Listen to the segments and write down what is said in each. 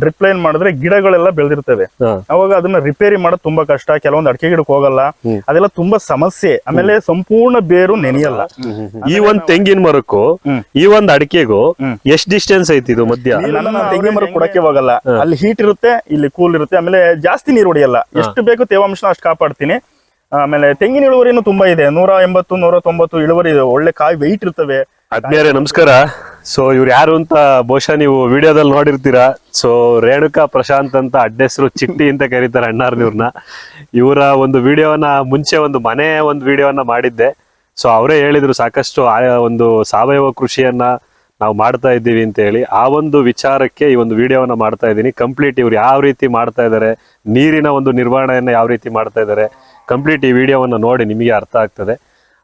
Drip line ಮಾಡಿದ್ರೆ ಗಿಡಗಳೆಲ್ಲ ಬೆಳೆದಿರ್ತವೆ. ಅವಾಗ ಅದನ್ನ ರಿಪೇರಿ ಮಾಡೋದು ತುಂಬಾ ಕಷ್ಟ ಕೆಲವೊಂದು ಅಡಿಕೆ ಗಿಡಕ್ಕೆ ಹೋಗಲ್ಲ. ಅದೆಲ್ಲ ತುಂಬಾ ಸಮಸ್ಯೆ. ಆಮೇಲೆ ಸಂಪೂರ್ಣ ಬೇರು ನೆನೆಯಲ್ಲ. ಈ ಒಂದ್ ತೆಂಗಿನ ಮರಕ್ಕೂ ಈ ಒಂದ್ ಅಡಿಕೆಗೂ. ಎಷ್ಟ್ ಡಿಸ್ಟೆನ್ಸ್ ಐತಿ ಇದು ಮಧ್ಯ? ತೆಂಗಿನ ಮರ ಕೊಡಕ್ಕೆ ಹೋಗಲ್ಲ. ಅಲ್ಲಿ ಹೀಟ್ ಇರುತ್ತೆ ಇಲ್ಲಿ ಕೂಲ್ ಇರುತ್ತೆ. ಆಮೇಲೆ ಜಾಸ್ತಿ ನೀರು ಹೊಡೆಯಲ್ಲ. ಎಷ್ಟು ಬೇಕು ತೇವಾಂಶನ ಅಷ್ಟು ಕಾಪಾಡ್ತೀನಿ. ಆಮೇಲೆ ತೆಂಗಿನ ಇಳುವರಿನೂ ತುಂಬಾ ಇದೆ. ನೂರ ಎಂಬತ್ತು ನೂರ ತೊಂಬತ್ತು ಇಳುವರಿ ಇದೆ. ಒಳ್ಳೆ ಕಾಯಿ ವೆಯ್ಟ್ ಇರ್ತವೆ. ಆತ್ಮೀಯರೇ, ನಮಸ್ಕಾರ. ಸೊ ಇವ್ರು ಯಾರು ಅಂತ ಬಹುಶಃ ನೀವು ವಿಡಿಯೋದಲ್ಲಿ ನೋಡಿರ್ತೀರಾ. ಸೊ ರೇಣುಕಾ ಪ್ರಶಾಂತ್ ಅಂತ ಅಡ್ಡೆಸರು ಚಿಟ್ಟಿ ಅಂತ ಕರೀತಾರೆ ಅಣ್ಣಾರ್ನಿವ್ರನ್ನ ಇವರ ಒಂದು ವಿಡಿಯೋನ ಮುಂಚೆ ಒಂದು ಮನೆ ಒಂದು ವಿಡಿಯೋನ ಮಾಡಿದ್ದೆ. ಸೊ ಅವರೇ ಹೇಳಿದ್ರು ಸಾಕಷ್ಟು ಒಂದು ಸಾವಯವ ಕೃಷಿಯನ್ನ ನಾವು ಮಾಡ್ತಾ ಇದ್ದೀವಿ ಅಂತ ಹೇಳಿ. ಆ ಒಂದು ವಿಚಾರಕ್ಕೆ ಈ ಒಂದು ವಿಡಿಯೋವನ್ನ ಮಾಡ್ತಾ ಇದ್ದೀನಿ. ಕಂಪ್ಲೀಟ್ ಇವ್ರು ಯಾವ ರೀತಿ ಮಾಡ್ತಾ ಇದ್ದಾರೆ, ನೀರಿನ ಒಂದು ನಿರ್ವಹಣೆಯನ್ನು ಯಾವ ರೀತಿ ಮಾಡ್ತಾ ಇದ್ದಾರೆ ಕಂಪ್ಲೀಟ್ ಈ ವಿಡಿಯೋವನ್ನು ನೋಡಿ ನಿಮಗೆ ಅರ್ಥ ಆಗ್ತದೆ.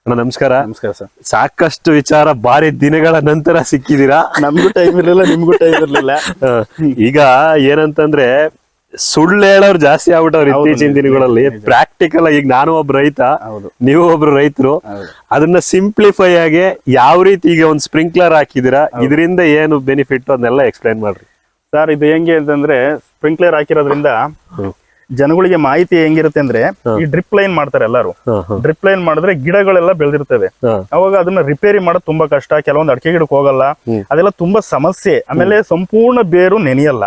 ಅಣ್ಣ ನಮಸ್ಕಾರ. ನಮಸ್ಕಾರ ಸರ್. ಸಾಕಷ್ಟು ವಿಚಾರ ಬಾರಿ ದಿನಗಳ ನಂತರ ಸಿಕ್ಕಿದೀರಾ? ನಮ್ಗೂ ಟೈಮ್ ಇರ್ಲಿಲ್ಲ ನಿಮ್ಗೂ ಟೈಮ್ ಇರ್ಲಿಲ್ಲ. ಈಗ ಏನಂತಂದ್ರೆ ಸುಳ್ಳು ಹೇಳೋರು ಜಾಸ್ತಿ ಆಗ್ಬಿಟ್ಟವ್ರು ಇತ್ತೀಚಿನ ದಿನಗಳಲ್ಲಿ. ಪ್ರಾಕ್ಟಿಕಲ್ ಈಗ ನಾನು ಒಬ್ಬ ರೈತ ನೀವು ಒಬ್ರು ರೈತರು. ಅದನ್ನ ಸಿಂಪ್ಲಿಫೈ ಆಗಿ ಯಾವ ರೀತಿ ಈಗ ಒಂದು ಸ್ಪ್ರಿಂಕ್ಲರ್ ಹಾಕಿದಿರಾ? ಇದರಿಂದ ಏನು ಬೆನಿಫಿಟ್ ಅದನ್ನೆಲ್ಲ ಎಕ್ಸ್ಪ್ಲೈನ್ ಮಾಡ್ರಿ. ಸರ್ ಇದು ಹೆಂಗೆ ಅಂತಂದ್ರೆ ಸ್ಪ್ರಿಂಕ್ಲರ್ ಹಾಕಿರೋದ್ರಿಂದ. ಜನಗಳಿಗೆ ಮಾಹಿತಿ ಹೆಂಗಿರುತ್ತೆ ಅಂದ್ರೆ ಈ ಡ್ರಿಪ್ ಲೈನ್ ಮಾಡ್ತಾರೆ ಎಲ್ಲರೂ. ಡ್ರಿಪ್ ಲೈನ್ ಮಾಡಿದ್ರೆ ಗಿಡಗಳೆಲ್ಲ ಬೆಳೆದಿರ್ತವೆ. ಅವಾಗ ಅದನ್ನ ರಿಪೇರಿ ಮಾಡೋದು ತುಂಬಾ ಕಷ್ಟ. ಕೆಲವೊಂದು ಅಡಿಕೆ ಗಿಡಕ್ಕೆ ಹೋಗಲ್ಲ. ಅದೆಲ್ಲ ತುಂಬಾ ಸಮಸ್ಯೆ. ಆಮೇಲೆ ಸಂಪೂರ್ಣ ಬೇರು ನೆನೆಯಲ್ಲ.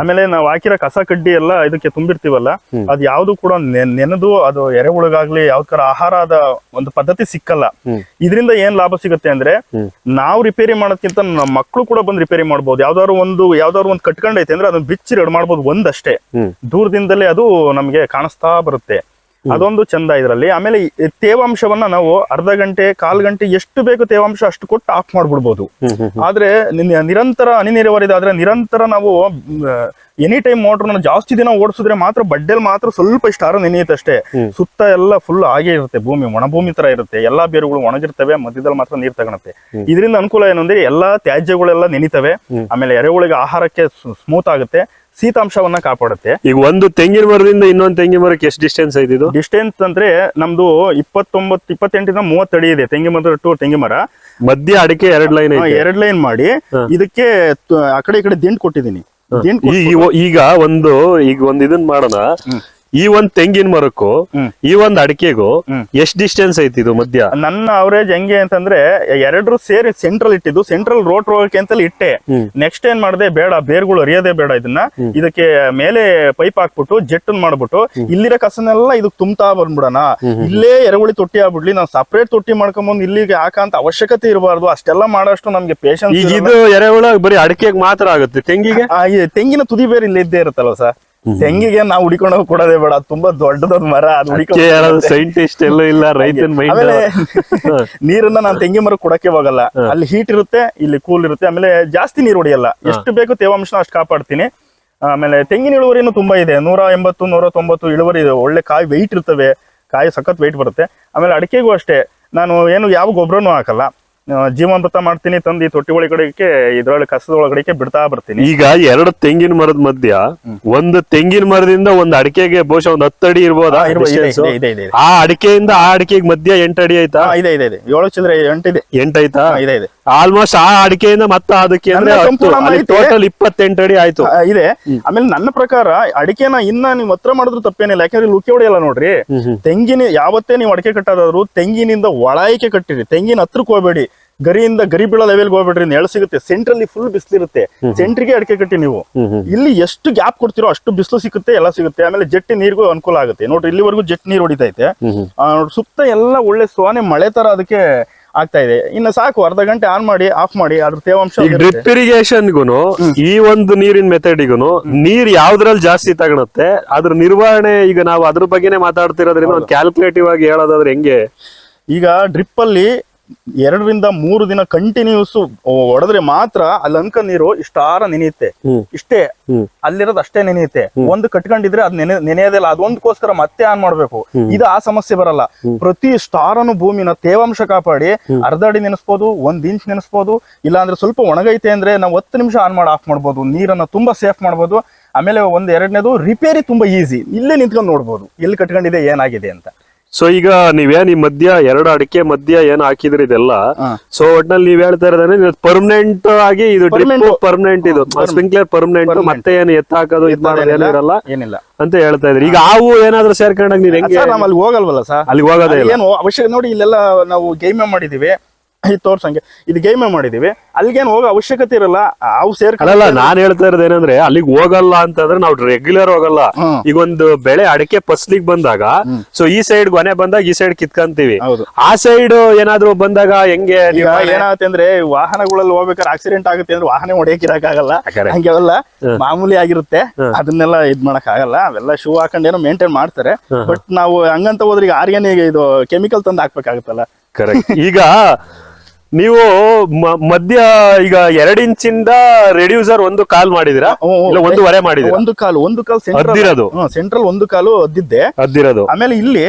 ಆಮೇಲೆ ನಾವು ಹಾಕಿರೋ ಕಸ ಕಡ್ಡಿ ಎಲ್ಲ ಇದಕ್ಕೆ ತುಂಬಿರ್ತೀವಲ್ಲ ಅದ್ ಯಾವ್ದು ಕೂಡ ನೆನೆದು ಅದು ಎರೆಹುಳಗಾಗ್ಲಿ ಯಾವ್ದಕ್ಕಾರ ಆಹಾರದ ಒಂದು ಪದ್ಧತಿ ಸಿಕ್ಕಲ್ಲ. ಇದರಿಂದ ಏನ್ ಲಾಭ ಸಿಗುತ್ತೆ ಅಂದ್ರೆ. ನಾವು ರಿಪೇರಿ ಮಾಡೋದಕ್ಕಿಂತ ನಮ್ಮ ಮಕ್ಕಳು ಕೂಡ ಬಂದು ರಿಪೇರಿ ಮಾಡ್ಬೋದು. ಯಾವ್ದಾದ್ರು ಒಂದು ಯಾವ್ದಾದ್ರು ಒಂದು ಕಟ್ಕೊಂಡೈತೆ ಅಂದ್ರೆ ಅದನ್ನ ಬಿಚ್ಚಿ ರೆಡ್ ಮಾಡ್ಬೋದು ಒಂದಷ್ಟೇ. ದೂರದಿಂದಲೇ ಅದು ನಮಗೆ ಕಾಣಿಸ್ತಾ ಬರುತ್ತೆ. ಅದೊಂದು ಚಂದ ಇದರಲ್ಲಿ. ಆಮೇಲೆ ತೇವಾಂಶವನ್ನ ನಾವು ಅರ್ಧ ಗಂಟೆ ಕಾಲ್ ಗಂಟೆ ಎಷ್ಟು ಬೇಕು ತೇವಾಂಶ ಅಷ್ಟು ಕೊಟ್ಟು ಆಫ್ ಮಾಡ್ಬಿಡ್ಬೋದು. ಆದ್ರೆ ನಿರಂತರ ಹನಿ ನೀರಾವರಿದಾದ್ರೆ ನಿರಂತರ ನಾವು ಎನಿ ಟೈಮ್ ಮೋಟರ್ನ ಜಾಸ್ತಿ ದಿನ ಓಡಿಸಿದ್ರೆ ಮಾತ್ರ ಬಡ್ಡೆಲ್ ಮಾತ್ರ ಸ್ವಲ್ಪ ಇಷ್ಟ ಆರ ನೆನೆಯುತ್ತೆ ಅಷ್ಟೇ. ಸುತ್ತ ಎಲ್ಲ ಫುಲ್ ಹಾಗೆ ಇರುತ್ತೆ. ಭೂಮಿ ಒಣಭೂಮಿ ತರ ಇರುತ್ತೆ. ಎಲ್ಲಾ ಬೇರುಗಳು ಒಣಗಿರ್ತವೆ ಮಧ್ಯದಲ್ಲಿ ಮಾತ್ರ ನೀರ್ ತಗೊಳುತ್ತೆ ಇದರಿಂದ ಅನುಕೂಲ ಏನಂದ್ರೆ ಅಂದ್ರೆ ಎಲ್ಲಾ ತ್ಯಾಜ್ಯಗಳೆಲ್ಲ ನೆನೀತವೆ. ಆಮೇಲೆ ಎರೆಹುಳಿಗೆ ಆಹಾರಕ್ಕೆ ಸ್ಮೂತ್ ಆಗುತ್ತೆ. ಶೀತಾಂಶವನ್ನ ಕಾಪಾಡುತ್ತೆ. ಈಗ ಒಂದು ತೆಂಗಿನ ಮರದಿಂದ ಇನ್ನೊಂದು ತೆಂಗಿನ ಮರಕ್ಕೆ ಎಷ್ಟು ಡಿಸ್ಟೆನ್ಸ್ ಐತಿ ಇದು? ಡಿಸ್ಟೆನ್ಸ್ ಅಂದ್ರೆ ನಮ್ದು ಇಪ್ಪತ್ತೊಂಬತ್ತು ಇಪ್ಪತ್ತೆಂಟಿಂದ ಮೂವತ್ತು ಅಡಿ ಇದೆ ತೆಂಗಿನ ಮರ ಟು ತೆಂಗಿನ ಮರ. ಮಧ್ಯ ಅಡಿಕೆ ಎರಡ್ ಲೈನ್ ಎರಡ್ ಲೈನ್ ಮಾಡಿ ಇದಕ್ಕೆ ಆ ಕಡೆ ಈ ಕಡೆ ದಿಂಡ್ ಕೊಟ್ಟಿದ್ದೀನಿ. ಈಗ ಒಂದು ಈಗ ಒಂದ್ ಇದನ್ ಮಾಡೋಣ. ಈ ಒಂದ್ ತೆಂಗಿನ ಮರಕ್ಕೂ ಈ ಒಂದ್ ಅಡಿಕೆಗೂ. ಎಷ್ಟ್ ಡಿಸ್ಟೆನ್ಸ್ ಐತಿ ಇದು ಮಧ್ಯ? ನನ್ನ ಅವರೇಜ್ ಹೆಂಗೆ ಅಂತಂದ್ರೆ ಎರಡರು ಸೇರಿ ಸೆಂಟ್ರಲ್ ಇಟ್ಟಿದ್ದು ಸೆಂಟ್ರಲ್ ರೋಡ್ ಹೋಗಕ್ಕೆ ಅಂತಲ್ಲಿ ಇಟ್ಟೆ. ನೆಕ್ಸ್ಟ್ ಏನ್ ಮಾಡಿದೆ ಬೇಡ ಬೇರ್ಗಳು ಅರಿಯೋದೇ ಬೇಡ ಇದನ್ನ. ಇದಕ್ಕೆ ಮೇಲೆ ಪೈಪ್ ಹಾಕ್ಬಿಟ್ಟು ಜೆಟ್ ಮಾಡ್ಬಿಟ್ಟು ಇಲ್ಲಿರೋ ಕಸನೆಲ್ಲ ಇದಕ್ ತುಂಬ್ತಾ ಬಂದ್ಬಿಡೋಣ. ಇಲ್ಲೇ ಎರಗುಳಿ ತೊಟ್ಟಿ ಆಗ್ಬಿಡ್ಲಿ ನಾವು ಸಪ್ರೇಟ್ ತೊಟ್ಟಿ ಮಾಡ್ಕೊಂಬಂದು ಇಲ್ಲಿಗೆ ಹಾಕಂತ ಅವಶ್ಯಕತೆ ಇರಬಾರ್ದು. ಅಷ್ಟೆಲ್ಲ ಮಾಡೋಷ್ಟು ನಮ್ಗೆ ಪೇಷನ್ಸ್ ಇದು ಎರೆಹುಳ ಬರೀ ಅಡಿಕೆಗೆ ಮಾತ್ರ ಆಗುತ್ತೆ ತೆಂಗಿಗೆ? ತೆಂಗಿನ ತುದಿ ಬೇರೆ ಇಲ್ಲೇ ಇದ್ದೇ ಇರುತ್ತಲ್ವ ಸರ್? ತೆಂಗಿಗೆ ನಾವು ಹುಡಿಕೊಂಡು ಹೋಗಿ ಕೊಡೋದೇ ಬೇಡ ತುಂಬಾ ದೊಡ್ಡದೊಂದು ಮರ ಅದು ಸೈಂಟಿಸ್ಟ್ ಎಲ್ಲೂ ಇಲ್ಲ ರೈತನ ಆಮೇಲೆ ನೀರನ್ನ ನಾನು ತೆಂಗಿ ಮರ ಕೊಡಕ್ಕೆ ಹೋಗಲ್ಲ. ಅಲ್ಲಿ ಹೀಟ್ ಇರುತ್ತೆ ಇಲ್ಲಿ ಕೂಲ್ ಇರುತ್ತೆ ಆಮೇಲೆ ಜಾಸ್ತಿ ನೀರು ಹೊಡಿಯಲ್ಲ. ಎಷ್ಟು ಬೇಕು ತೇವಾಂಶ ಅಷ್ಟು ಕಾಪಾಡ್ತೀನಿ. ಆಮೇಲೆ ತೆಂಗಿನ ಇಳುವರಿನೂ ತುಂಬಾ ಇದೆ ನೂರ ಎಂಬತ್ತು ನೂರ ತೊಂಬತ್ತು ಇಳುವರಿ ಇದೆ ಒಳ್ಳೆ ಕಾಯಿ ವೆಯ್ಟ್ ಇರ್ತವೆ ಕಾಯಿ ಸಖತ್ ವೆಯ್ಟ್ ಬರುತ್ತೆ. ಆಮೇಲೆ ಅಡಿಕೆಗೂ ಅಷ್ಟೇ ನಾನು ಏನು ಯಾವ ಗೊಬ್ಬರನೂ ಹಾಕಲ್ಲ. ಜೀವಾಮೃತ ಮಾಡ್ತೀನಿ ತಂದು ಈ ತೊಟ್ಟಿ ಒಳಗಡೆ ಇದ್ರೊಳಗೆ ಕಸದ ಒಳಗಡೆಗೆ ಬಿಡ್ತಾ ಬರ್ತೀನಿ. ಈಗ ಎರಡು ತೆಂಗಿನ ಮರದ ಮಧ್ಯ ಒಂದು ತೆಂಗಿನ ಮರದಿಂದ ಒಂದ್ ಅಡಿಕೆಗೆ ಬಹುಶಃ ಒಂದ್ ಹತ್ತು ಅಡಿ ಇರ್ಬೋದಾ? ಆ, ಇದೆ, ಇದೆ, ಇದೆ, ಇದೆ, ಇದೆ. ಅಡಿಕೆಯಿಂದ ಆ ಅಡಿಕೆಗೆ ಮಧ್ಯ ಎಂಟು ಅಡಿ ಆಯ್ತಾ? ಇದೆ ಇದೆ ಇದೆ. ಏಳು ಚಿಲ್ಲರೆ ಎಂಟಿದೆ ಎಂಟ್ ಆಯ್ತಾ? ಆ, ಇದೆ ಇದೆ. ಆಲ್ಮೋಸ್ಟ್ ಆ ಅಡಿಕೆಯಿಂದ ಮತ್ತೆ ಅದಕ್ಕೆ ಅಂದ್ರೆ ಟೋಟಲ್ ಇಪ್ಪತ್ತೆಂಟು ಅಡಿ ಆಯ್ತು. ಇದೆ. ಆಮೇಲೆ ನನ್ನ ಪ್ರಕಾರ ಅಡಿಕೆನ ಇನ್ನ ನೀವು ಹತ್ರ ಮಾಡಿದ್ರು ತಪ್ಪೇನಿಲ್ಲ. ಯಾಕಂದ್ರೆ ಲುಕೆ ಹೊಡೆಯಲ್ಲ ನೋಡ್ರಿ. ತೆಂಗಿನ ಯಾವತ್ತೇ ನೀವು ಅಡಿಕೆ ಕಟ್ಟೋದಾದ್ರು ತೆಂಗಿನಿಂದ ಒಳಾಯ್ಕೆ ಕಟ್ಟಿರಿ. ತೆಂಗಿನ ಹತ್ರಕ್ಕೆ ಹೋಗ್ಬೇಡಿ. ಗರಿಯಿಂದ ಗರಿ ಬೀಳೋ ಲೆವೆಲ್ಗೆ ಹೋಗ್ಬೇಡ್ರಿ ನೆಳ ಸಿಗುತ್ತೆ. ಸೆಂಟ್ರಲ್ಲಿ ಫುಲ್ ಬಿಸಿಲಿರುತ್ತೆ. ಸೆಂಟ್ರಿಗೆ ಅಡಿಕೆ ಕಟ್ಟಿ ನೀವು. ಇಲ್ಲಿ ಎಷ್ಟು ಗ್ಯಾಪ್ ಕೊಡ್ತಿರೋ ಅಷ್ಟು ಬಿಸಿಲು ಸಿಗುತ್ತೆ ಎಲ್ಲ ಸಿಗುತ್ತೆ. ಆಮೇಲೆ ಜಟ್ಟಿ ನೀರಿಗೂ ಅನುಕೂಲ ಆಗುತ್ತೆ. ನೋಡ್ರಿ ಇಲ್ಲಿವರೆಗೂ ಜಟ್ ನೀರು ಹೊಡಿತೈತೆ. ಸುತ್ತ ಎಲ್ಲ ಒಳ್ಳೆ ಸೋನೆ ಮಳೆ ತರ ಅದಕ್ಕೆ ಆಗ್ತಾ ಇದೆ. ಇನ್ನು ಸಾಕು ಅರ್ಧ ಗಂಟೆ ಆನ್ ಮಾಡಿ ಆಫ್ ಮಾಡಿ ಅದ್ರ ತೇವಾಂಶ ಡ್ರಿಪ್ ಇರಿಗೇಷನ್ಗುನು ಈ ಒಂದು ನೀರಿನ ಮೆಥಡಿಗುನು ನೀರ್ ಯಾವ್ದ್ರಲ್ಲಿ ಜಾಸ್ತಿ ತಗೊಳುತ್ತೆ ಅದ್ರ ನಿರ್ವಹಣೆ ಈಗ ನಾವು ಅದ್ರ ಬಗ್ಗೆನೇ ಮಾತಾಡ್ತಿರೋದ್ರಿಂದ ಕ್ಯಾಲ್ಕುಲೇಟಿವ್ ಆಗಿ ಹೇಳೋದಾದ್ರೆ ಹೆಂಗೆ? ಈಗ ಡ್ರಿಪ್ ಅಲ್ಲಿ ಎರಡರಿಂದ ಮೂರು ದಿನ ಕಂಟಿನ್ಯೂಸ್ ಹೊಡೆದ್ರೆ ಮಾತ್ರ ಅಲ್ಲಿ ಅಂಕ ನೀರು ಇಷ್ಟಾರ ನೆನೆಯುತ್ತೆ. ಇಷ್ಟೇ. ಅಲ್ಲಿರೋದು ಅಷ್ಟೇ ನೆನೆಯುತ್ತೆ. ಒಂದು ಕಟ್ಕೊಂಡಿದ್ರೆ ಅದ್ ನೆನೆ ನೆನೆಯೋದಿಲ್ಲ ಅದೊಂದಕ್ಕೋಸ್ಕರ ಮತ್ತೆ ಆನ್ ಮಾಡ್ಬೇಕು. ಇದು ಆ ಸಮಸ್ಯೆ ಬರಲ್ಲ. ಪ್ರತಿ ಸ್ಟಾರನು ಭೂಮಿನ ತೇವಾಂಶ ಕಾಪಾಡಿ ಅರ್ಧ ಅಡಿ ನೆನೆಸ್ಬೋದು ಒಂದ್ ಇಂಚ್ ನೆನೆಸ್ಬೋದು ಇಲ್ಲ ಅಂದ್ರೆ ಸ್ವಲ್ಪ ಒಣಗೈತೆ ಅಂದ್ರೆ ನಾವು ಹತ್ತು ನಿಮಿಷ ಆನ್ ಮಾಡಿ ಆಫ್ ಮಾಡ್ಬೋದು. ನೀರನ್ನ ತುಂಬಾ ಸೇಫ್ ಮಾಡ್ಬೋದು. ಆಮೇಲೆ ಒಂದ್ ಎರಡನೇದು ರಿಪೇರಿ ತುಂಬಾ ಈಸಿ. ಇಲ್ಲೇ ನಿಂತ್ಕೊಂಡು ನೋಡ್ಬೋದು. ಎಲ್ಲಿ ಕಟ್ಕೊಂಡಿದೆ ಏನಾಗಿದೆ ಅಂತ. ಸೊ ಈಗ ನೀವೇನ್ ಈ ಮಧ್ಯ ಎರಡು ಅಡಿಕೆ ಮಧ್ಯ ಏನ್ ಹಾಕಿದ್ರಿ ಇದೆಲ್ಲ. ಸೊ ಒಟ್ನಲ್ಲಿ ನೀವ್ ಹೇಳ್ತಾ ಇರೋದ್ರೆ ಪರ್ಮನೆಂಟ್ ಆಗಿ ಇದು. ಪರ್ಮನೆಂಟ್ ಇದು. ಸ್ಪ್ರಿಂಕ್ಲರ್ ಪರ್ಮನೆಂಟ್ ಮತ್ತೆ ಏನು ಎತ್ತ ಹಾಕೋದು ಇದ್ ಮಾಡೋದು ಏನೂ ಇರಲ್ಲ ಏನಿಲ್ಲ. ಅಂತ ಹೇಳ್ತಾ ಇದ್ರಿ. ಈಗ ಹಾವು ಏನಾದ್ರೂ ಸೇರ್ಕೊಂಡಾಗ ನೀವ್ ಹೆಂಗೆ ಅಲ್ಲಿ ಹೋಗಲ್ವಲ್ಲ ಸರ್? ಅಲ್ಲಿ ಹೋಗೋದೇ ಏನು ಅವಶ್ಯಕ ನೋಡಿ ಇಲ್ಲೆಲ್ಲ ನಾವು ಗೇಮೆ ಮಾಡಿದೀವಿ. ಇದು ತೋರ್ಸಂಗೆ. ಇದು ಗೇಮೆ ಮಾಡಿದೀವಿ? ಅಲ್ಲಿಗೇನು ಹೋಗೋ ಅವಶ್ಯಕತೆ ಇರಲ್ಲ. ಅವು ಸೇರ್ಕೊಳ್ಳಲ್ಲ ನಾನು ಹೇಳ್ತಾ ಇರೋದು ಏನಂದ್ರೆ ಅಲ್ಲಿಗೆ ಹೋಗಲ್ಲ ಅಂತಂದ್ರೆ ನಾವು ರೆಗ್ಯುಲರ್ ಹೋಗಲ್ಲ. ಈಗ ಒಂದು ಬೆಳೆ ಅಡಿಕೆ ಫಸ್ಲಿಗೆ ಬಂದಾಗ ಸೊ ಈ ಸೈಡ್ ಮನೆ ಬಂದಾಗ ಈ ಸೈಡ್ ಕಿತ್ಕಂತೀವಿ. ಆ ಸೈಡ್ ಏನಾದ್ರು ಬಂದಾಗ ಹೆಂಗೆ ಏನಾಗುತ್ತೆ ಅಂದ್ರೆ ವಾಹನಗಳಲ್ಲಿ ಹೋಗ್ಬೇಕಾದ್ರೆ ಆಕ್ಸಿಡೆಂಟ್ ಆಗುತ್ತೆ ಅಂದ್ರೆ ವಾಹನ ಹೊಡೆಯಕ್ ಇರಕ್ಕಾಗಲ್ಲ. ಹಂಗೆಲ್ಲ ಮಾಮೂಲಿ ಆಗಿರುತ್ತೆ. ಅದನ್ನೆಲ್ಲ ಇದ್ ಮಾಡಕ್ ಆಗಲ್ಲ ಅವೆಲ್ಲ ಶೂ ಹಾಕೊಂಡೇನೋ ಮೇಂಟೈನ್ ಮಾಡ್ತಾರೆ. ಬಟ್ ನಾವು ಹಂಗಂತ ಹೋದ್ರೆ ಈಗ ಆರ್ಗ್ಯಾನಿಕ್ ಇದು ಕೆಮಿಕಲ್ ತಂದು ಹಾಕ್ಬೇಕಾಗತ್ತಲ್ಲ. ಕರೆಕ್ಟ್ ಈಗ ನೀವು ಮಧ್ಯ ಈಗ ಎರಡ್ ಇಂಚಿಂದ ರೆಡ್ಯೂಸರ್ ಒಂದು ಕಾಲ್ ಮಾಡಿದಿರಾ ಒಂದೂವರೆ ಮಾಡಿದ್ರೆ ಒಂದು ಕಾಲು ಒಂದು ಕಾಲು ಅದ್ದಿರೋದು? ಸೆಂಟ್ರಲ್ ಸೆಂಟ್ರಲ್ ಒಂದು ಕಾಲು ಅದ್ದಿದ್ದೆ. ಅದ್ದಿರೋದು. ಆಮೇಲೆ ಇಲ್ಲಿ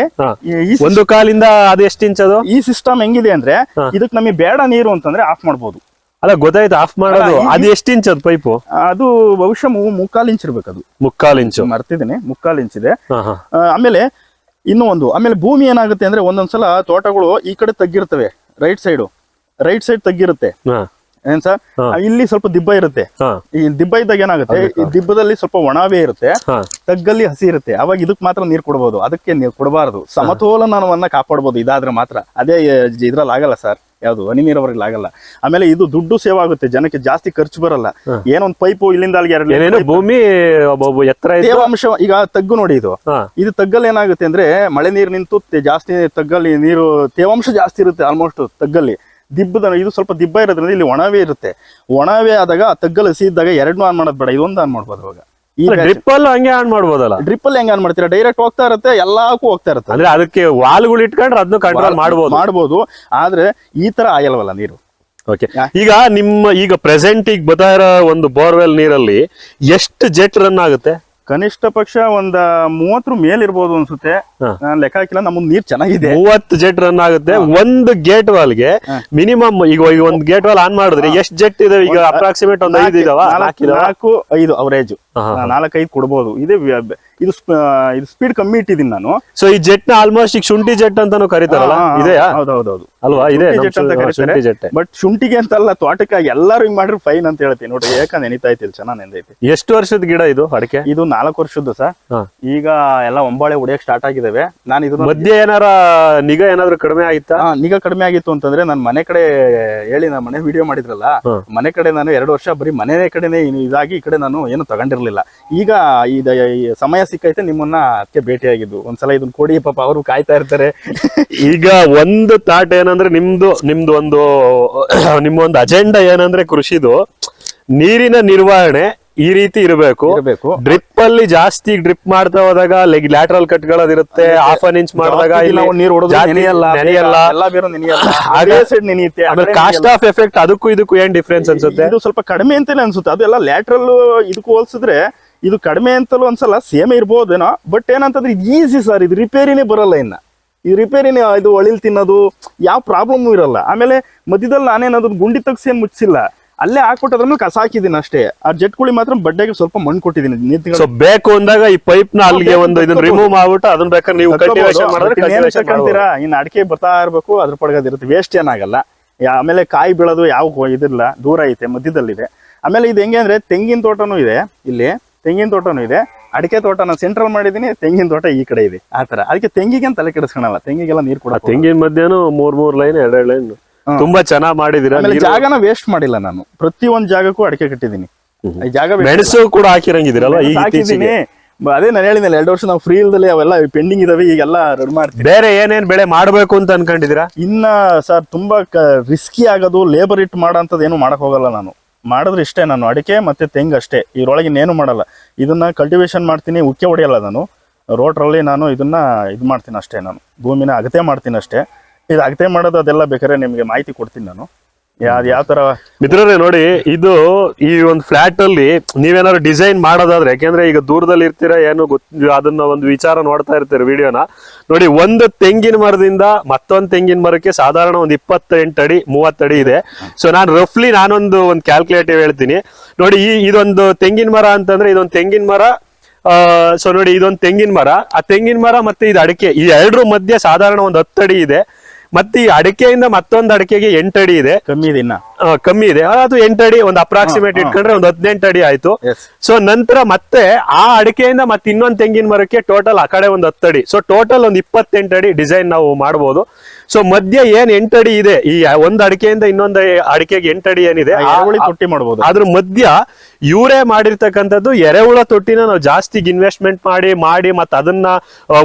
ಒಂದು ಕಾಲಿಂದ ಅದು ಎಷ್ಟು ಇಂಚ್ ಅದು? ಈ ಸಿಸ್ಟಮ್ ಹೆಂಗಿದೆ ಅಂದ್ರೆ ಇದಕ್ ನಮಗೆ ಬೇಡ ನೀರು ಅಂತಂದ್ರೆ ಆಫ್ ಮಾಡ್ಬೋದು. ಅಲ್ಲ ಗೊತ್ತಾಯ್ತು ಆಫ್ ಮಾಡೋದು. ಅದು ಎಷ್ಟು ಇಂಚ್ ಅದು ಪೈಪು? ಅದು ಬಹುಶಃ ಮುಕ್ಕಾಲ್ ಇಂಚ್ ಇರ್ಬೇಕು ಅದು ಮುಕ್ಕಾಲ್ ಇಂಚು. ಮರ್ತಿದ್ದೀನಿ ಮುಕ್ಕಾಲು ಇಂಚ್ ಇದೆ. ಆಮೇಲೆ ಇನ್ನೂ ಒಂದು ಆಮೇಲೆ ಭೂಮಿ ಏನಾಗುತ್ತೆ ಅಂದ್ರೆ ಒಂದೊಂದ್ಸಲ ತೋಟಗಳು ಈ ಕಡೆ ತಗ್ಗಿರ್ತವೆ ರೈಟ್ ಸೈಡು ರೈಟ್ ಸೈಡ್ ತಗ್ಗಿರುತ್ತೆ. ಏನ್ ಸರ್? ಇಲ್ಲಿ ಸ್ವಲ್ಪ ದಿಬ್ಬ ಇರುತ್ತೆ. ಈ ದಿಬ್ಬ ಇದ್ದಾಗ ಏನಾಗುತ್ತೆ? ಈ ದಿಬ್ಬದಲ್ಲಿ ಸ್ವಲ್ಪ ಒಣಾವೆ ಇರುತ್ತೆ. ತಗ್ಗಲ್ಲಿ ಹಸಿ ಇರುತ್ತೆ. ಅವಾಗ ಇದಕ್ ಮಾತ್ರ ನೀರ್ ಕೊಡಬಹುದು ಅದಕ್ಕೆ ನೀವು ಕೊಡಬಾರದು. ಸಮತೋಲನವನ್ನ ಕಾಪಾಡಬಹುದು ಇದಾದ್ರೆ ಮಾತ್ರ. ಅದೇ ಇದ್ರಲ್ಲಿ ಆಗಲ್ಲ ಸರ್. ಯಾವುದು? ಹನಿ ನೀರಾವರಿಗೆ ಆಗಲ್ಲ. ಆಮೇಲೆ ಇದು ದುಡ್ಡು ಸೇವ್ ಆಗುತ್ತೆ. ಜನಕ್ಕೆ ಜಾಸ್ತಿ ಖರ್ಚು ಬರಲ್ಲ. ಏನೊಂದ್ ಪೈಪು ಇಲ್ಲಿಂದ ಅಲ್ಲಿಗೆ ಭೂಮಿ ಎತ್ತರ ತೇವಾಂಶ ಈಗ ತಗ್ಗು ನೋಡಿ ಇದು. ಇದು ತಗ್ಗಲ್ಲಿ ಏನಾಗುತ್ತೆ ಅಂದ್ರೆ ಮಳೆ ನೀರು ನಿಂತು ಜಾಸ್ತಿ ತಗ್ಗಲ್ಲಿ ನೀರು ತೇವಾಂಶ ಜಾಸ್ತಿ ಇರುತ್ತೆ ಆಲ್ಮೋಸ್ಟ್ ತಗ್ಗಲ್ಲಿ. ದಿಬ್ಬದ ಇದು ಸ್ವಲ್ಪ ದಿಬ್ಬ ಇರೋದ್ರಿಂದ ಇಲ್ಲಿ ಒಣವೆ ಇರುತ್ತೆ. ಒಣವೇ ಆದಾಗ ತಗ್ಗಲು ಹಸಿ ಇದ್ದಾಗ ಎರಡನ್ನೂ ಆನ್ ಮಾಡೋದು ಬೇಡ ಇದೊಂದು ಆನ್ ಮಾಡ್ಬೋದು ಅವಾಗ ಈ ಡ್ರಿಪ್ ಅಲ್ಲೂ ಹಂಗೆ ಆನ್ ಮಾಡ್ಬೋದಲ್ಲ? ಡ್ರಿಪ್ ಅಲ್ಲಿ ಹೆಂಗ್ ಆನ್ ಮಾಡ್ತೀರಾ? ಡೈರೆಕ್ಟ್ ಹೋಗ್ತಾ ಇರುತ್ತೆ ಎಲ್ಲಕ್ಕೂ ಹೋಗ್ತಾ ಇರುತ್ತೆ. ಅಂದ್ರೆ ಅದಕ್ಕೆ ವಾಲ್ಗಳು ಇಟ್ಕೊಂಡ್ರೆ ಅದನ್ನು ಕಂಟ್ರೋಲ್ ಮಾಡ್ಬೋದು. ಮಾಡ್ಬೋದು. ಆದ್ರೆ ಈ ತರ ಆಯಲ್ವಲ್ಲ ನೀರು? ಓಕೆ ಈಗ ನಿಮ್ಮ ಈಗ ಪ್ರೆಸೆಂಟ್ ಈಗ ಬರ್ತಾ ಇರೋ ಒಂದು ಬೋರ್ವೆಲ್ ನೀರಲ್ಲಿ ಎಷ್ಟು ಜೆಟ್ ರನ್ ಆಗುತ್ತೆ? ಕನಿಷ್ಠ ಪಕ್ಷ ಒಂದ ಮೂವತ್ತರ ಮೇಲ್ ಇರ್ಬೋದು ಅನ್ಸುತ್ತೆ. ನಾನು ಲೆಕ್ಕ ಹಾಕಿಲ್ಲ ನಮ್ಮ ನೀರ್ ಚೆನ್ನಾಗಿದೆ. ಮೂವತ್ತು ಜೆಟ್ ರನ್ ಆಗುತ್ತೆ. ಒಂದು ಗೇಟ್ ವಾಲ್ಗೆ ಮಿನಿಮಮ್ ಈಗ ಈಗ ಒಂದು ಗೇಟ್ ವಾಲ್ ಆನ್ ಮಾಡಿದ್ರೆ ಎಷ್ಟು ಜೆಟ್ ಇದೆ ಈಗ ಅಪ್ರಾಕ್ಸಿಮೇಟ್ ಒಂದು ಐದು ಇದಾವ? ನಾಲ್ಕು ಐದು ಅವರೇಜ್ ನಾಲ್ಕೈದು ಕೊಡ್ಬೋದು. ಇದೆ ಇದು ಇದು ಸ್ಪೀಡ್ ಕಮ್ಮಿ ಇಟ್ಟಿದ್ದೀನಿ ನಾನು. ಸೊ ಈ ಜೆಟ್ನ ಆಲ್ಮೋಸ್ಟ್ ಈಗ ಶುಂಠಿ ಜೆಟ್ ಅಂತಾನು ಕರೀತಾರಲ್ಲ? ಇದೆಯಾ? ಹೌದೌದೌದು. ಅಲ್ವಾ? ಇದೆ ಜೆಟ್ ಅಂತ ಕರೀತಾರೆ. ಜೆಟ್ ಬಟ್ ಶುಂಠಿಗೆ ಅಂತಲ್ಲ ತೋಟಕ್ಕೆ ಎಲ್ಲರೂ ಹಿಂಗ್ ಮಾಡ್ರಿ ಫೈನ್ ಅಂತ ಹೇಳ್ತೀನಿ. ನೋಡ್ರಿ ಯಾಕಂದ್ರೆ ನೆನಿತಾ ಐತಿ ಚೆನ್ನಾಗಿ ನೆಂದೈತಿ. ಎಷ್ಟು ವರ್ಷದ ಗಿಡ ಇದು ಅಡಿಕೆ? ಇದು ನಾಲ್ಕು ವರ್ಷದ್ದು ಸರ್. ಈಗ ಎಲ್ಲ ಒಂಬಾಳೆ ಹೊಡಿಯಕ್ ಸ್ಟಾರ್ಟ್ ಆಗಿದಾವೆ. ನಾನು ಇದು ಮಧ್ಯೆ ಏನಾರ ನಿಗಾ ಏನಾದ್ರು ಕಡಿಮೆ ಆಗಿತ್ತಾ? ನಿಗ ಕಡಿಮೆ ಆಗಿತ್ತು ಅಂತಂದ್ರೆ ನಾನು ಮನೆ ಕಡೆ ಹೇಳಿ ನಾನು ಮನೆ ವಿಡಿಯೋ ಮಾಡಿದ್ರಲ್ಲ ಮನೆ ಕಡೆ ನಾನು ಎರಡು ವರ್ಷ ಬರೀ ಮನೆ ಕಡೆನೇ ಇದಾಗಿ ಈ ಕಡೆ ನಾನು ಏನು ತಗೊಂಡಿರ್ಲಿಲ್ಲ ಈಗ ಈ ಸಮಯ ಸಿಕ್ಕೈತೆ ನಿಮ್ಮನ್ನ ಅದಕ್ಕೆ ಭೇಟಿಯಾಗಿದ್ದು. ಒಂದ್ಸಲ ಇದನ್ನ ಕೊಡಿ, ಪಾಪ ಅವರು ಕಾಯ್ತಾ ಇರ್ತಾರೆ. ಈಗ ಒಂದು ತಾಟ್ ಏನಂದ್ರೆ ನಿಮ್ದು ನಿಮ್ದು ಒಂದು ನಿಮ್ಮ ಒಂದು ಅಜೆಂಡಾ ಏನಂದ್ರೆ ಕೃಷಿದು. ನೀರಿನ ನಿರ್ವಹಣೆ ಈ ರೀತಿ ಇರಬೇಕು. ಇರಬೇಕು. ಡ್ರಿಪ್ ಅಲ್ಲಿ ಜಾಸ್ತಿ ಡ್ರಿಪ್ ಮಾಡ್ತಾ ಹೋದಾಗ ಲೆಗ್ ಲ್ಯಾಟ್ರಲ್ ಕಟ್ಗಳದಿರುತ್ತೆ ಹಾಫ್ ಅನ್ ಇಂಚ್ ಮಾಡಿದಾಗ ನೀರು ಹೊಡೆದು ಕಾಸ್ಟ್ ಆಫ್ ಎಫೆಕ್ಟ್ ಅದಕ್ಕೂ ಇದಕ್ಕೂ ಏನ್ ಡಿಫ್ರೆನ್ಸ್ ಅನ್ಸುತ್ತೆ? ಇದು ಸ್ವಲ್ಪ ಕಡಿಮೆ ಅಂತಾನೆ ಅನ್ಸುತ್ತೆ. ಅದೆಲ್ಲ ಲ್ಯಾಟ್ರಲ್ ಇದಕ್ಕೂ ಹೋಲ್ಸಿದ್ರೆ ಇದು ಕಡಿಮೆ ಅಂತಲೂ ಅನ್ಸಲ್ಲ ಸೇಮ್ ಇರ್ಬೋದೇನೋ. ಬಟ್ ಏನಂತಂದ್ರೆ ಇದು ಈಸಿ ಸರ್ ಇದು ರಿಪೇರಿನೇ ಬರಲ್ಲ ಇನ್ನ. ಇದು ರಿಪೇರಿನೇ ಇದು ಒಳಿಲ್ ತಿನ್ನೋದು ಯಾವ ಪ್ರಾಬ್ಲಮ್ ಇರಲ್ಲ. ಆಮೇಲೆ ಮಧ್ಯದಲ್ಲಿ ನಾನೇನಾದ್ರು ಗುಂಡಿ ತಗ್ಸಿ ಏನ್ ಮುಚ್ಚಿಲ್ಲ. ಅಲ್ಲೇ ಹಾಕ್ಬಿಟ್ಟು ಅದ್ರ ಮೇಲೆ ಕಸ ಹಾಕಿದ್ದೀನಿ ಅಷ್ಟೇ. ಆ ಜೆಟ್ ಕುಳಿ ಮಾತ್ರ ಬಡ್ಡೆಗೆ ಸ್ವಲ್ಪ ಮಣ್ಣು ಕೊಟ್ಟಿದ್ದೀನಿ ಸೊ ಬೇಕು ಅಂದಾಗ ಈ ಪೈಪ್ನ ಅಲ್ಲಿಗೆ ಒಂದು ಇದನ್ನ ರಿಮೂವ್ ಮಾಡ್ಬಿಟ್ಟು ಅದನ್ನ ಬೇಕಾದ್ರೆ ನೀವು ಮಾಡಿದ್ರೆ cultivation ಮಾಡ್ಬೋದು. ಇನ್ನು ಅಡಿಕೆ ಬರ್ತಾ ಇರ್ಬೇಕು ಅದ್ರ ಪಡ್ಗದಿರುತ್ತೆ ವೇಸ್ಟ್ ಏನಾಗಲ್ಲ ಯಾ- ಆಮೇಲೆ ಕಾಯಿ ಬೀಳೋದು ಯಾವ ಇದಿಲ್ಲ ದೂರ ಐತೆ ಮಧ್ಯದಲ್ಲಿದೆ. ಆಮೇಲೆ ಇದು ಹೆಂಗೆ ಅಂದ್ರೆ ತೆಂಗಿನ ತೋಟನೂ ಇದೆ ಇಲ್ಲಿ. ತೆಂಗಿನ ತೋಟನೂ ಇದೆ. ಅಡಿಕೆ ತೋಟ ನಾನು ಸೆಂಟ್ರಲ್ ಮಾಡಿದೀನಿ ತೆಂಗಿನ ತೋಟ ಈ ಕಡೆ ಇದೆ. ಆ ತರ ಅದಕ್ಕೆ ತೆಂಗಿಗೆ ತಲೆ ಕೆಡಿಸ್ಕೊಳಲ್ಲ. ತೆಂಗಿಗೆಲ್ಲ ನೀರು ಕೊಡ ತೆಂಗಿನ ಮಧ್ಯಾಹ್ನ ಮೂರ್ ಮೂರ್ ಲೈನ್ ಎರಡೆರಡು ಲೈನ್ ತುಂಬಾ ಚೆನ್ನಾಗಿ ಮಾಡಿದಿರ ಜಾಗನ ವೇಸ್ಟ್ ಮಾಡಿಲ್ಲ ನಾನು. ಪ್ರತಿ ಒಂದ್ ಜಾಗಕ್ಕೂ ಅಡಿಕೆ ಕಟ್ಟಿದೀನಿ ಜಾಗ ಮೆಣಸು ಕೂಡ ಹಾಕಿರಂಗಿದಿರಲ್ಲ ಈಗ ಇತ್ತೀಚೆಗೆ? ಅದೇ ನಾನು ಹೇಳಿದ್ನಲ್ಲ ಎರಡು ವರ್ಷ ನಾವು ಫ್ರೀ ಇಲ್ದಲ್ಲಿ ಅವೆಲ್ಲ ಪೆಂಡಿಂಗ್ ಇದಾವೆ ಈಗೆಲ್ಲ ರನ್ ಮಾಡ್ತೀವಿ. ಬೇರೆ ಏನೇನ್ ಬೆಳೆ ಮಾಡ್ಬೇಕು ಅಂತ ಅನ್ಕೊಂಡಿದೀರಾ ಇನ್ನ ಸರ್ ತುಂಬಾ ರಿಸ್ಕಿ ಆಗೋದು ಲೇಬರ್ ಇಟ್ ಮಾಡೋಂಥದ್ದು ಏನು ಮಾಡಕ್ ಹೋಗಲ್ಲ ನಾನು. ಮಾಡಿದ್ರೆ ಇಷ್ಟೇ ನಾನು ಅಡಿಕೆ ಮತ್ತೆ ತೆಂಗ್ ಅಷ್ಟೇ. ಇದ್ರೊಳಗೆ ಇನ್ನೇನು ಮಾಡಲ್ಲ. ಇದನ್ನ ಕಲ್ಟಿವೇಶನ್ ಮಾಡ್ತೀನಿ ಉಕ್ಕೆ ಹೊಡೆಯಲ್ಲ ನಾನು. ರೋಟ್ರಲ್ಲಿ ನಾನು ಇದನ್ನ ಇದು ಮಾಡ್ತೀನಿ ಅಷ್ಟೇ ನಾನು. ಭೂಮಿನ ಅಗತ್ಯ ಮಾಡ್ತೀನಿ ಅಷ್ಟೇ. ಇದು ಅಗತೆ ಮಾಡೋದು ಅದೆಲ್ಲ ಬೇಕಾದ್ರೆ ನಿಮಗೆ ಮಾಹಿತಿ ಕೊಡ್ತೀನಿ ನಾನು. ಯಾವ್ದು ಯಾವ ತರ ಮಿತ್ರರೇ, ನೋಡಿ, ಇದು ಈ ಒಂದು ಫ್ಲಾಟ್ ಅಲ್ಲಿ ನೀವೇನಾದ್ರು ಡಿಸೈನ್ ಮಾಡೋದಾದ್ರೆ, ಯಾಕೆಂದ್ರೆ ಈಗ ದೂರದಲ್ಲಿ ಇರ್ತೀರಾ ಏನು ಅದನ್ನ ಒಂದು ವಿಚಾರ ನೋಡ್ತಾ ಇರ್ತೀರ ವಿಡಿಯೋನ ನೋಡಿ, ಒಂದು ತೆಂಗಿನ ಮರದಿಂದ ಮತ್ತೊಂದು ತೆಂಗಿನ ಮರಕ್ಕೆ ಸಾಧಾರಣ ಒಂದು ಇಪ್ಪತ್ತೆಂಟು ಅಡಿ, ಮೂವತ್ತು ಅಡಿ ಇದೆ. ಸೊ ನಾನು ರಫ್ಲಿ ನಾನೊಂದು ಒಂದು ಕ್ಯಾಲ್ಕುಲೇಟಿವ್ ಹೇಳ್ತೀನಿ. ನೋಡಿ, ಈ ಇದೊಂದು ತೆಂಗಿನ ಮರ ಅಂತಂದ್ರೆ ಇದೊಂದು ತೆಂಗಿನ ಮರ, ಆ ಸೊ ನೋಡಿ, ಇದೊಂದು ತೆಂಗಿನ ಮರ. ಆ ತೆಂಗಿನ ಮರ ಮತ್ತೆ ಇದು ಅಡಿಕೆ, ಈ ಎರಡರ ಮಧ್ಯೆ ಸಾಧಾರಣ ಒಂದು ಹತ್ತಡಿ ಇದೆ. ಮತ್ತೆ ಈ ಅಡಿಕೆಯಿಂದ ಮತ್ತೊಂದು ಅಡಿಕೆಗೆ ಎಂಟಡಿ ಇದೆ. ಕಮ್ಮಿ ಇದೆ ಇನ್ನ. ಕಮ್ಮಿ ಇದೆ. ಅದು ಎಂಟಡಿ ಒಂದು ಅಪ್ರಾಕ್ಸಿಮೇಟ್ ಇಟ್ಕೊಂಡ್ರೆ ಒಂದು ಹದಿನೆಂಟು ಅಡಿ ಆಯ್ತು. ಸೊ ನಂತರ ಮತ್ತೆ ಆ ಅಡಿಕೆಯಿಂದ ಮತ್ತೆ ಇನ್ನೊಂದು ತೆಂಗಿನ ಮರಕ್ಕೆ ಟೋಟಲ್ ಆ ಕಡೆ ಒಂದು ಹತ್ತಡಿ ಸೊ ಟೋಟಲ್ ಒಂದು ಇಪ್ಪತ್ತೆಂಟು ಅಡಿ ಡಿಸೈನ್ ನಾವು ಮಾಡಬಹುದು ಸೊ ಮಧ್ಯ ಏನ್ ಎಂಟಡಿ ಇದೆ? ಈ ಒಂದ್ ಅಡಿಕೆಯಿಂದ ಇನ್ನೊಂದು ಅಡಿಕೆಗೆ ಎಂಟಡಿ ಏನಿದೆ? ತೊಟ್ಟಿ ಮಾಡಬಹುದು ಅದ್ರ ಮಧ್ಯ ಇವರೇ ಮಾಡಿರ್ತಕ್ಕಂಥದ್ದು ಎರೆಹುಳ ತೊಟ್ಟಿನ ನಾವು ಜಾಸ್ತಿ ಇನ್ವೆಸ್ಟ್ಮೆಂಟ್ ಮಾಡಿ ಮಾಡಿ ಮತ್ತೆ ಅದನ್ನ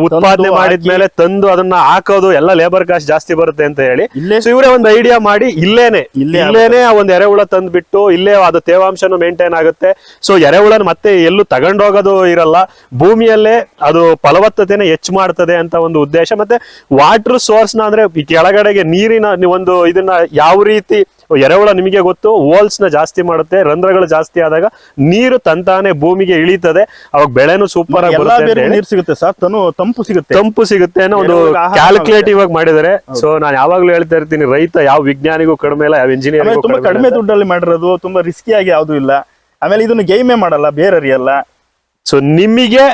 ಉತ್ಪಾದನೆ ಮಾಡಿದ್ಮೇಲೆ ತಂದು ಅದನ್ನ ಹಾಕೋದು ಎಲ್ಲ ಲೇಬರ್ ಕಾಸ್ಟ್ ಜಾಸ್ತಿ ಬರುತ್ತೆ ಅಂತ ಹೇಳಿ. ಇವರೇ ಒಂದು ಐಡಿಯಾ ಮಾಡಿ ಇಲ್ಲೇನೆ. ಇಲ್ಲೇ ಆ ಒಂದು ಎರೆಹುಳ ತಂದ್ಬಿಟ್ಟು ಇಲ್ಲೇ ಅದು ತೇವಾಂಶನು ಮೇಂಟೈನ್ ಆಗುತ್ತೆ. ಸೊ ಎರೆಹುಳನ ಮತ್ತೆ ಎಲ್ಲೂ ತಗೊಂಡೋಗೋದು ಇರಲ್ಲ. ಭೂಮಿಯಲ್ಲೇ ಅದು ಫಲವತ್ತತೆನ ಹೆಚ್ಚು ಮಾಡ್ತದೆ ಅಂತ ಒಂದು ಉದ್ದೇಶ. ಮತ್ತೆ ವಾಟರ್ ಸೋರ್ಸ್ನ ಅಂದ್ರೆ ಕೆಳಗಡೆಗೆ ನೀರಿನ ಒಂದು ಇದನ್ನ ಯಾವ ರೀತಿ ಎರೆಹುಳ ನಿಮಗೆ ಗೊತ್ತು ಹೋಲ್ಸ್ನ ಜಾಸ್ತಿ ಮಾಡುತ್ತೆ ರಂಧ್ರಗಳು ಜಾಸ್ತಿ ಆದಾಗ ನೀರು ತಂತಾನೆ ಭೂಮಿಗೆ ಇಳಿತದೆ ಅವಾಗ ಬೆಳೆನೂ ಸೂಪರ್ ಆಗಿ ಬರುತ್ತೆ ನೀರ್ ಸಿಗುತ್ತೆ ಸರ್ ತನು ತಂಪು ಸಿಗುತ್ತೆ. ತಂಪು ಸಿಗುತ್ತೆ ಅನ್ನೋ ಒಂದು ಕ್ಯಾಲ್ಕುಲೇಟಿವ್ ಆಗಿ ಮಾಡಿದರೆ ಸೊ ನಾನು ಯಾವಾಗ್ಲೂ ಹೇಳ್ತಾ ಇರ್ತೀನಿ ರೈತ ಯಾವ ವಿಜ್ಞಾನಿಗೂ ಕಡಿಮೆ ಇಲ್ಲ ಯಾವ ಇಂಜಿನಿಯರ್ ತುಂಬಾ ಕಡಿಮೆ ದುಡ್ಡಲ್ಲಿ ಮಾಡಿರೋದು ತುಂಬಾ ರಿಸ್ಕಿ ಆಗಿ ಯಾವ್ದು ಇಲ್ಲ. ಆಮೇಲೆ ಇದನ್ನು ಗೇಮೇ ಮಾಡಲ್ಲ ಬೇರೆ ಅರಿಯಲ್ಲ ಸೊ ನಿಮಗೆ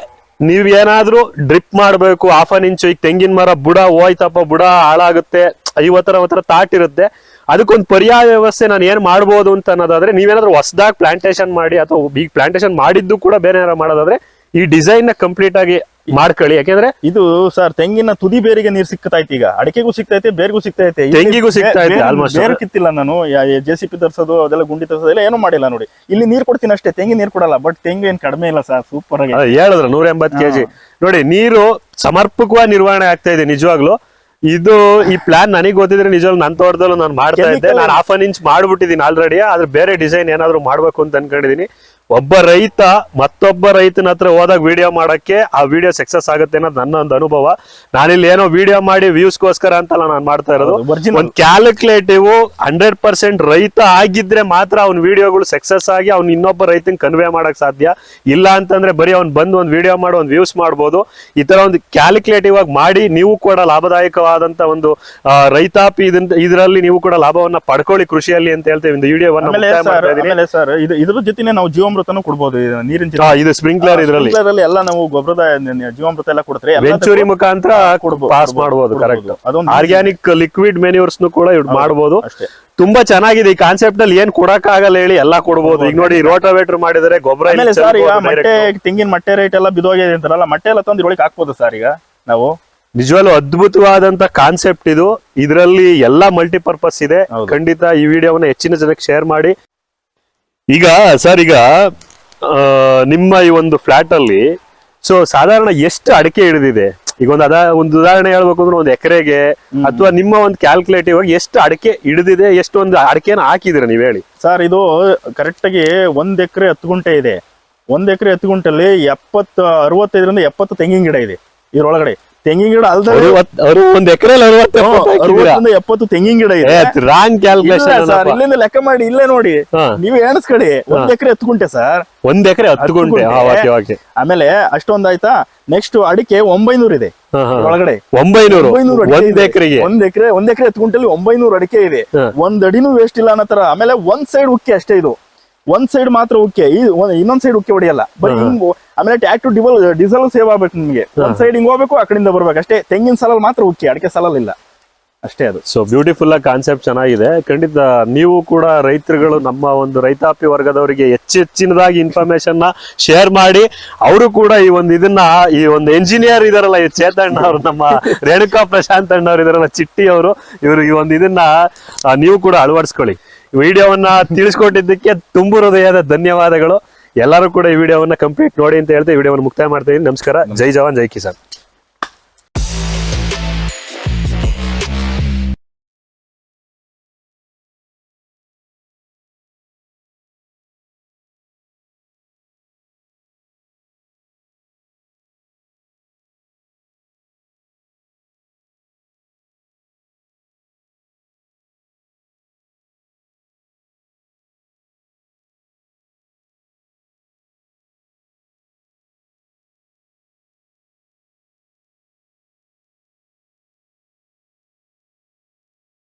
ನೀವ್ ಏನಾದ್ರು ಡ್ರಿಪ್ ಮಾಡ್ಬೇಕು ಹಾಫ್ ಅನ್ ಇಂಚು ಈಗ ತೆಂಗಿನ ಮರ ಬುಡ ಹೋಯ್ತಪ್ಪ ಬುಡ ಹಾಳಾಗುತ್ತೆ ಐವತ್ತರ ಅವತ್ತರ ತಾಟ್ ಇರುತ್ತೆ. ಅದಕ್ಕೊಂದು ಪರ್ಯಾಯ ವ್ಯವಸ್ಥೆ ನಾನು ಏನ್ ಮಾಡ್ಬೋದು ಅಂತ ಅನ್ನೋದಾದ್ರೆ ನೀವೇನಾದ್ರೂ ಹೊಸದಾಗಿ ಪ್ಲಾಂಟೇಶನ್ ಮಾಡಿ ಅಥವಾ ಈಗ ಪ್ಲಾಂಟೇಶನ್ ಮಾಡಿದ್ದು ಕೂಡ ಬೇರೆ ಏನಾರು ಮಾಡೋದಾದ್ರೆ ಈ ಡಿಸೈನ್ನ ಕಂಪ್ಲೀಟ್ ಆಗಿ ಮಾಡ್ಕೊಳ್ಳಿ. ಯಾಕೆಂದ್ರೆ ಇದು ಸರ್ ತೆಂಗಿನ ತುದಿ ಬೇರಿಗೆ ನೀರ್ ಸಿಕ್ತೈತಿ ಈಗ. ಅಡಿಕೆಗೂ ಸಿಗ್ತೈತೆ ಬೇರೆಗೂ ಇಲ್ಲಿ ತೆಂಗಿಗೂ ಬೇರೆ-. ಬೇರೆ ಕಿತ್ತಿಲ್ಲ ನಾನು. ಜೆ ಸಿ ಪಿ ತರ್ಸೋದು ಅದೆಲ್ಲ ಗುಂಡಿ ತರಿಸೋದು ಎಲ್ಲ ಏನೂ ಮಾಡಿಲ್ಲ ನೋಡಿ. ಇಲ್ಲಿ ನೀರ್ ಕೊಡ್ತೀನಿ ಅಷ್ಟೇ. ತೆಂಗಿ ನೀರ್ ಕೊಡಲ್ಲ ಬಟ್ ತೆಂಗು ಏನ್ ಕಡಿಮೆ ಇಲ್ಲ ಸರ್. ಸೂಪರ್ ಆಗಿ. ಹೇಳಿದ್ರು ನೂರ ಎಂಬತ್ ಕೆಜಿ. ನೋಡಿ ನೀರು ಸಮರ್ಪಕವಾಗಿ ನಿರ್ವಹಣೆ ಆಗ್ತಾ ಇದೆ ನಿಜವಾಗ್ಲು. ಇದು ಈ ಪ್ಲಾನ್ ನನಗೆ ಗೊತ್ತಿದ್ರೆ ನಿಜ ನನ್ನ ತೋಟದಲ್ಲೂ ನಾನು ಮಾಡ್ತಾ ಇದ್ದೆ. ನಾನು ಹಾಫ್ ಅನ್ ಇಂಚ್ ಮಾಡ್ಬಿಟ್ಟಿದ್ದೀನಿ ಆಲ್ರೆಡಿ ಆದ್ರೆ ಬೇರೆ ಡಿಸೈನ್ ಏನಾದ್ರು ಮಾಡ್ಬೇಕು ಅಂತ ಅನ್ಕೊಂಡಿದೀನಿ ಒಬ್ಬ ರೈತ ಮತ್ತೊಬ್ಬ ರೈತನ ಹತ್ರ ಹೋದಾಗ ವಿಡಿಯೋ ಮಾಡಕ್ಕೆ ಆ ವಿಡಿಯೋ ಸಕ್ಸಸ್ ಆಗುತ್ತೆ ಅನ್ನೋದು ನನ್ನ ಒಂದು ಅನುಭವ. ನಾನಿಲ್ಲಿ ಏನೋ ವಿಡಿಯೋ ಮಾಡಿ ವ್ಯೂಸ್ಗೋಸ್ಕರ ಅಂತಲ್ಲ ನಾನು ಮಾಡ್ತಾ ಇರೋದು. ಒಂದು ಕ್ಯಾಲ್ಕುಲೇಟಿವ್ ಹಂಡ್ರೆಡ್ ಪರ್ಸೆಂಟ್ ರೈತ ಆಗಿದ್ರೆ ಮಾತ್ರ ಅವ್ನ ವಿಡಿಯೋಗಳು ಸಕ್ಸಸ್ ಆಗಿ ಅವ್ನು ಇನ್ನೊಬ್ಬ ರೈತನ ಕನ್ವೆ ಮಾಡಕ್ ಸಾಧ್ಯ. ಇಲ್ಲ ಅಂತಂದ್ರೆ ಬರೀ ಅವ್ನು ಬಂದು ಒಂದು ವಿಡಿಯೋ ಮಾಡಿ ಒಂದು ವ್ಯೂಸ್ ಮಾಡ್ಬೋದು. ಈ ತರ ಒಂದು ಕ್ಯಾಲ್ಕುಲೇಟಿವ್ ಆಗಿ ಮಾಡಿ ನೀವು ಕೂಡ ಲಾಭದಾಯಕವಾದಂತ ಒಂದು ರೈತಾಪಿ ಇದರಲ್ಲಿ ನೀವು ಕೂಡ ಲಾಭವನ್ನ ಪಡ್ಕೊಳ್ಳಿ ಕೃಷಿಯಲ್ಲಿ ಅಂತ ಹೇಳ್ತೇವೆ. ವಿಡಿಯೋವನ್ನ ಇದ್ರ ಜೊತೆ ನಾವು ಜೀವಾಮೃತನೂ ಕೊಡ್ಬೋದು ಇದು ನೀರಿನ. ಇದು ಸ್ಪ್ರಿಂಕ್ಲರ್ ಇದರಲ್ಲಿ. Sprinkler ಅಲ್ಲಿ ಎಲ್ಲ ನಾವು ಗೊಬ್ಬರದ ಜೀವಾಮೃತ ಎಲ್ಲ ಕೊಡ್ತಾರೆ ಎಲ್ಲ ವೆಂಚೂರಿ ಮುಖಾಂತರ ಕೊಡ್ಬೋದು, ಪಾಸ್ ಮಾಡಬಹುದು ಕರೆಕ್ಟ್. ಅದೊಂದು ಆರ್ಗ್ಯಾನಿಕ್ ಲಿಕ್ವಿಡ್ ಮೆನ್ಯೂರ್ಸ್ ಕೂಡ ಇವ್ ಮಾಡಬಹುದು ಅಷ್ಟೇ. ತುಂಬಾ ಚೆನ್ನಾಗಿದೆ. ಈ ಕಾನ್ಸೆಪ್ಟ್ನಲ್ಲಿ ಏನ್ ಕೊಡಕ್ ಆಗಲ್ಲ ಹೇಳಿ ಎಲ್ಲಾ ಕೊಡಬಹುದು ಈಗ ನೋಡಿ ರೋಟೋವೇಟರ್ ಮಾಡಿದರೆ ಗೊಬ್ಬರ ಆಮೇಲೆ ಸರ್ ಈಗ ಮಟ್ಟೆ ತೆಂಗಿನ ಮಟ್ಟೆ ರೇಟ್ ಎಲ್ಲ ಬಿದೋಗಿದೆ ಅಂತಾರಲ್ಲ ಮಟ್ಟೆ ಎಲ್ಲ ತಂದು ಇದ್ರೊಳಗೆ ಹಾಕ್ಬೋದು ಸರ್ ಈಗ ನಾವು? ನಿಜವಾಗ್ಲೂ ಅದ್ಭುತವಾದಂತ ಕಾನ್ಸೆಪ್ಟ್ ಇದು. ಇದರಲ್ಲಿ ಎಲ್ಲಾ ಮಲ್ಟಿಪರ್ಪಸ್ ಇದೆ. ಖಂಡಿತ ಈ ವಿಡಿಯೋವನ್ನ ಹೆಚ್ಚಿನ ಜನಕ್ಕೆ ಶೇರ್ ಮಾಡಿ. ಈಗ ಸರ್ ಈಗ ನಿಮ್ಮ ಈ ಒಂದು ಫ್ಲಾಟ್ ಅಲ್ಲಿ ಸೊ ಸಾಧಾರಣ ಎಷ್ಟು ಅಡಿಕೆ ಹಿಡಿದಿದೆ? ಈಗ ಒಂದು ಅದ ಒಂದು ಉದಾಹರಣೆ ಹೇಳ್ಬೇಕು ಅಂದ್ರೆ ಒಂದು ಎಕರೆಗೆ ಅಥವಾ ನಿಮ್ಮ ಒಂದು ಕ್ಯಾಲ್ಕುಲೇಟಿವ್ ಆಗಿ ಎಷ್ಟು ಅಡಿಕೆ ಹಿಡಿದಿದೆ ಎಷ್ಟು ಒಂದು ಅಡಿಕೆನ ಹಾಕಿದಿರ ನೀವು ಹೇಳಿ. ಸರ್ ಇದು ಕರೆಕ್ಟ್ ಆಗಿ ಒಂದ್ ಎಕರೆ ಹತ್ತು ಗುಂಟೆ ಇದೆ. ಒಂದ್ ಎಕರೆ ಹತ್ತು ಗುಂಟೆಲಿ ಎಪ್ಪತ್ತು ಅರವತ್ತೈದರಿಂದ ಎಪ್ಪತ್ತು ತೆಂಗಿನ ಗಿಡ ಇದೆ ಇದ್ರೊಳಗಡೆ. ತೆಂಗಿನ ಗಿಡ ಅಲ್ದ ಅವರು ಒಂದ್ ಎಕರೆ ಎಪ್ಪತ್ತು ತೆಂಗಿನ ಗಿಡ ಇದೆ. ರಾಂಗ್ ಕ್ಯಾಲ್ಕುಲೇಷನ್ ಸರ್ ಇಲ್ಲಿಂದ ಲೆಕ್ಕ ಮಾಡಿ ಇಲ್ಲೇ ನೋಡಿ. ನೀವು ಎಣಿಸ್ಕಡಿ ಒಂದ್ ಎಕರೆ ಹತ್ತು ಗುಂಟೆ ಸರ್. ಒಂದ್ ಎಕರೆ ಹತ್ತು ಗುಂಟೆ ಆಮೇಲೆ ಅಷ್ಟೊಂದ್ ಆಯ್ತಾ? ನೆಕ್ಸ್ಟ್ ಅಡಿಕೆ ಒಂಬೈನೂರ್ ಇದೆ. ಒಳಗಡೆ. ಒಂಬೈನೂರು? ಒಂದ್. ಎಕರೆಗೆ? ಒಂದ್ ಎಕರೆ ಒಂದ್ ಎಕರೆ ಹತ್ತು ಗುಂಟೆಲಿ ಒಂಬೈನೂರು ಅಡಿಕೆ ಇದೆ. ಒಂದ್ ಅಡಿನೂ ವೇಸ್ಟ್ ಇಲ್ಲ ಅನ್ನತರ ಆಮೇಲೆ ಒಂದ್ ಸೈಡ್ ಉಕ್ಕಿ ಅಷ್ಟೇ ಇದು. ಒಂದ್ ಸೈಡ್ ಮಾತ್ರ ಉಕ್ಕೆ ಈ ಒಂದ್- ಇನ್ನೊಂದ್ ಸೈಡ್ ಉಕ್ಕೆ ಹೊಡಿಯಲ್ಲ. ಬಟ್ ಹಿಂಗ್ ಆಮೇಲೆ ಟ್ಯಾಕ್ಟರ್ ಡಿವಲ್ ಡೀಸೆಲ್ ಸೇವ್ ಆಗ್ಬೇಕು ನಿಮ್ಗೆ. ಒಂದ್ ಸೈಡ್ ಹಿಂಗ್ ಹೋಗ್ಬೇಕು ಆ ಕಡೆಯಿಂದ ಬರ್ಬೇಕು. ಅಷ್ಟೇ ತೆಂಗಿನ ಸಾಲಲ್ಲಿ ಮಾತ್ರ ಉಕ್ಕೆ ಅಡಿಕೆ ಸಾಲಲ್ಲಿ ಇಲ್ಲ. ಅಷ್ಟೇ ಅದು. ಸೊ ಬ್ಯೂಟಿಫುಲ್ ಆಗಿ ಕಾನ್ಸೆಪ್ಟ್ ಚೆನ್ನಾಗಿದೆ. ಖಂಡಿತ ನೀವು ಕೂಡ ರೈತರುಗಳು ನಮ್ಮ ಒಂದು ರೈತಾಪಿ ವರ್ಗದವರಿಗೆ ಹೆಚ್ಚೆಚ್ಚಿನದಾಗಿ ಇನ್ಫಾರ್ಮೇಶನ್ನ ಶೇರ್ ಮಾಡಿ. ಅವರು ಕೂಡ ಈ ಒಂದು ಇದನ್ನ ಈ ಒಂದು ಎಂಜಿನಿಯರ್ ಇದಾರಲ್ಲ ಈ ಚೇತಣ್ಣ ಅವರು ನಮ್ಮ ರೇಣುಕಾ ಪ್ರಶಾಂತ್ ಅಣ್ಣವ್ರು ಅವರು ಇದಾರಲ್ಲ ಚಿಟ್ಟಿ ಅವರು ಇವರು ಈ ಒಂದು ಇದನ್ನ ನೀವು ಕೂಡ ಅಳವಡಿಸ್ಕೊಳ್ಳಿ. ವಿಡಿಯೋವನ್ನ ತಿಳಿಸ್ಕೊಟ್ಟಿದ್ದಕ್ಕೆ ತುಂಬು ಹೃದಯದ ಧನ್ಯವಾದಗಳು. ಎಲ್ಲರೂ ಕೂಡ ಈ ವಿಡಿಯೋವನ್ನ ಕಂಪ್ಲೀಟ್ ನೋಡಿ ಅಂತ ಹೇಳ್ತಾ ವಿಡಿಯೋವನ್ನು ಮುಕ್ತಾಯ ಮಾಡ್ತಾ ಇದ್ದೀನಿ. ನಮಸ್ಕಾರ. ಜೈ ಜವಾನ್, ಜೈ ಕಿಸಾನ್.